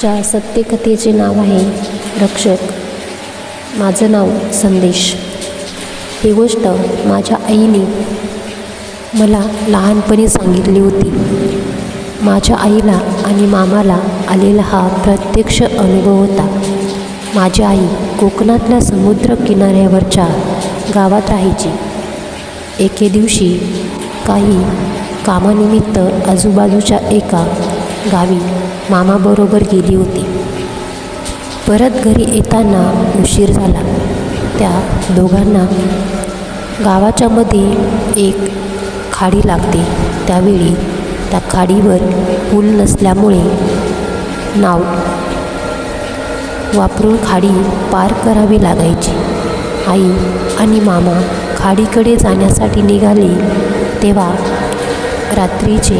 ज्या सत्यकथेचे नाव आहे रक्षक. माझं नाव संदेश. ही गोष्ट माझ्या आईने मला लहानपणी सांगितली होती. माझ्या आईला आणि मामाला आलेला हा प्रत्यक्ष अनुभव होता. माझी आई कोकणातल्या समुद्र किनाऱ्यावरच्या गावात राहायची. एके दिवशी काही कामानिमित्त आजूबाजूच्या एका गावी मामाबरोबर गेली होती. परत घरी येताना उशीर झाला. त्या दोघांना गावाच्या मध्ये एक खाडी लागते. त्यावेळी त्या खाडीवर पूल नसल्यामुळे नाव वापरून खाडी पार करावी लागायची. आई आणि मामा खाडीकडे जाण्यासाठी निघाले तेव्हा रात्रीचे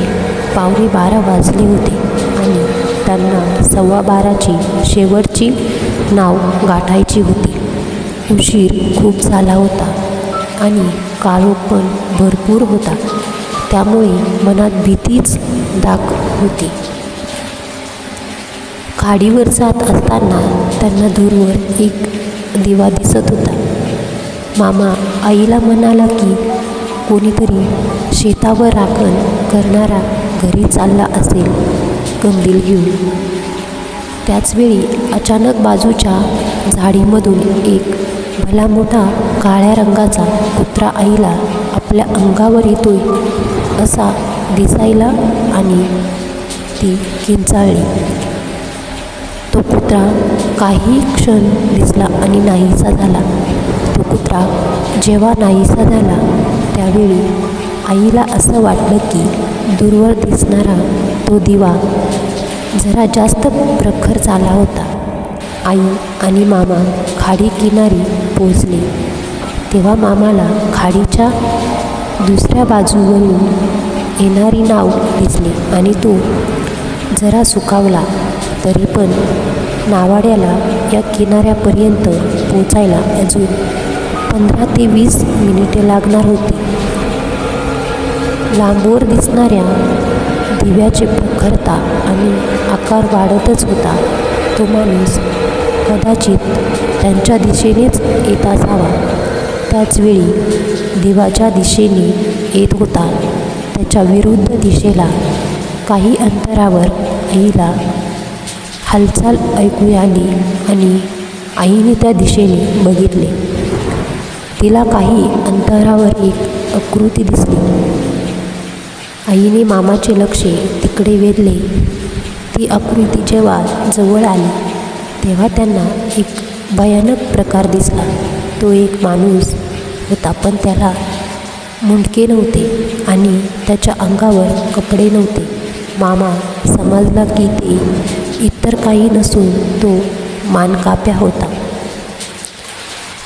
पावणे बारा वाजले होते आणि त्यांना सव्वा बाराची शेवटची नाव गाठायची होती. उशीर खूप झाला होता आणि काळोख पण भरपूर होता. त्यामुळे मनात भीतीच दाख होती. खाडीवर जात असताना त्यांना दूरवर एक दिवा दिसत होता. मामा आईला म्हणाला की कोणीतरी शेतावर राखण करणारा घरी चालला असेल. कंदील घेऊन. त्याचवेळी अचानक बाजूच्या झाडीमधून एक भला मोठा काळ्या रंगाचा कुत्रा आईला आपल्या अंगावर येतोय असा दिसायला आणि ती किंचाळली. तो कुत्रा काही क्षण दिसला आणि नाहीसा झाला. तो कुत्रा जेव्हा नाहीसा झाला त्यावेळी आईला असं वाटलं की दूरवर दिसणारा तो दिवा जरा जास्त प्रखर झाला होता. आई आणि मामा खाडी किनारी पोचले तेव्हा मामाला खाडीच्या दुसऱ्या बाजूवरून येणारी नाव दिसली आणि तो जरा सुकावला तरी पण नावाड्याला या किनाऱ्यापर्यंत पोचायला अजून पंधरा ते वीस मिनिटे लागणार होती. लांबवर दिसणाऱ्या दिव्याची प्रखरता आणि आकार वाढतच होता. तो माणूस कदाचित त्यांच्या दिशेनेच येत असावा. त्याचवेळी देवाच्या दिशेने येत होता. त्याच्या विरुद्ध दिशेला काही अंतरावर आईला हालचाल ऐकू आली आणि आईने त्या दिशेने बघितले. तिला काही अंतरावर एक आकृती दिसली. आईने मामाचे लक्ष तिकडे वेधले. ती आकृती जेव्हा जवळ आली तेव्हा त्यांना एक भयानक प्रकार दिसला. तो एक माणूस होता पण त्याला मुंडके नव्हते आणि त्याच्या अंगावर कपडे नव्हते. मामा समजला की ते इतर काही नसून तो मानकाप्या होता.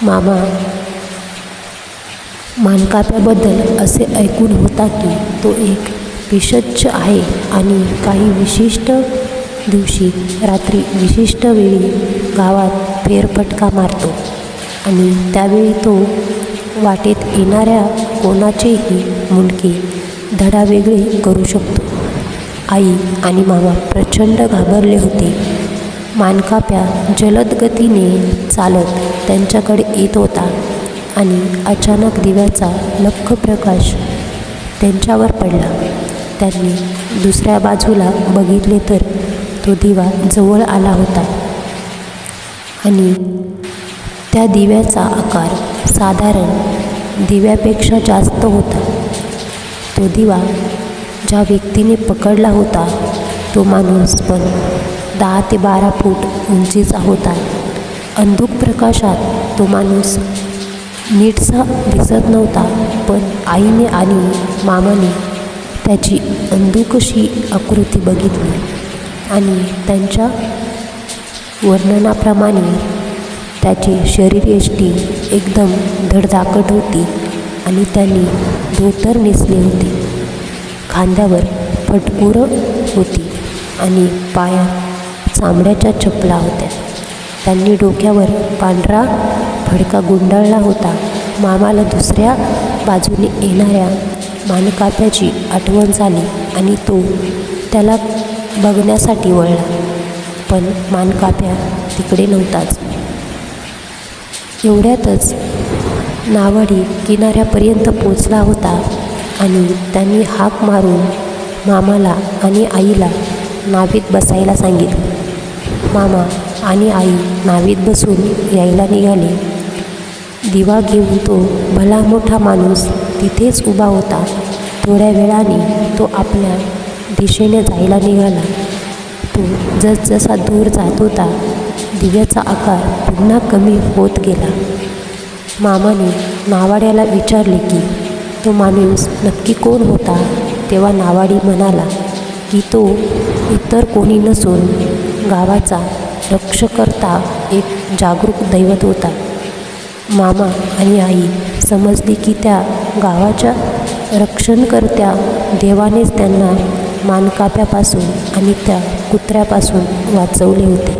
मामा मानकाप्याबद्दल असे ऐकून होता की तो एक पिशच्च आहे आणि काही विशिष्ट दिवशी रात्री विशिष्ट वेळी गावात फेरफटका मारतो. आणि त्यावेळी तो वाटेत येणाऱ्या कोणाचेही मुंडके धडा वेगळे करू शकतो. आई आणि मामा प्रचंड घाबरले होते. मानकाप्या जलद गतीने चालत त्यांच्याकडे येत होता. आणि अचानक दिव्याचा लख प्रकाश त्यांच्यावर पडला. त्यांनी दुसऱ्या बाजूला बघितले तर तो दिवा जवळ आला होता. आणि त्या दिव्याचा आकार साधारण दिव्यापेक्षा जास्त होता. तो दिवा ज्या व्यक्तीने पकडला होता तो माणूस पण दहा ते बारा फूट उंचीचा होता. अंधुक प्रकाशात तो माणूस नीटसा दिसत नव्हता पण आईने आणि मामाने त्याची अंधुकशी आकृती बघितली आणि त्यांच्या वर्णनाप्रमाणे त्याची शरीरयष्टी एकदम धडधाकट होती आणि त्यांनी धोतर नेसले होते. खांद्यावर फटकुरं होती आणि पायात चामड्याच्या चपला होत्या. त्यांनी डोक्यावर पांढरा फडका गुंडाळला होता. मामाला दुसऱ्या बाजूने येणाऱ्या मानकाप्याची आठवण झाली आणि तो त्याला बघण्यासाठी वळला. पण मानकाप्या तिकडे नव्हताच. एवढ्यातच नावाडी किनाऱ्यापर्यंत पोचला होता आणि त्यांनी हाक मारून मामाला आणि आईला नावीत बसायला सांगितलं. मामा आणि आई नावीत बसून यायला निघाले. दिवा घेऊन तो भला मोठा माणूस तिथेच उभा होता. थोड्या वेळाने तो आपल्या दिशेने जायला निघाला. तो जसजसा दूर जात होता दिव्याचा आकार पुन्हा कमी होत गेला. मामाने नावाड्याला विचारले की तो माणूस नक्की कोण होता? तेव्हा नावाडी म्हणाला की तो इतर कोणी नसून गावाचा रक्षकर्ता एक जागरूक दैवत होता. मामा आणि आई समजली की त्या गावाच्या रक्षणकर्त्या देवानेच त्यांना मानकाप्यापासून आणि त्या कुत्र्यापासून वाचवले होते.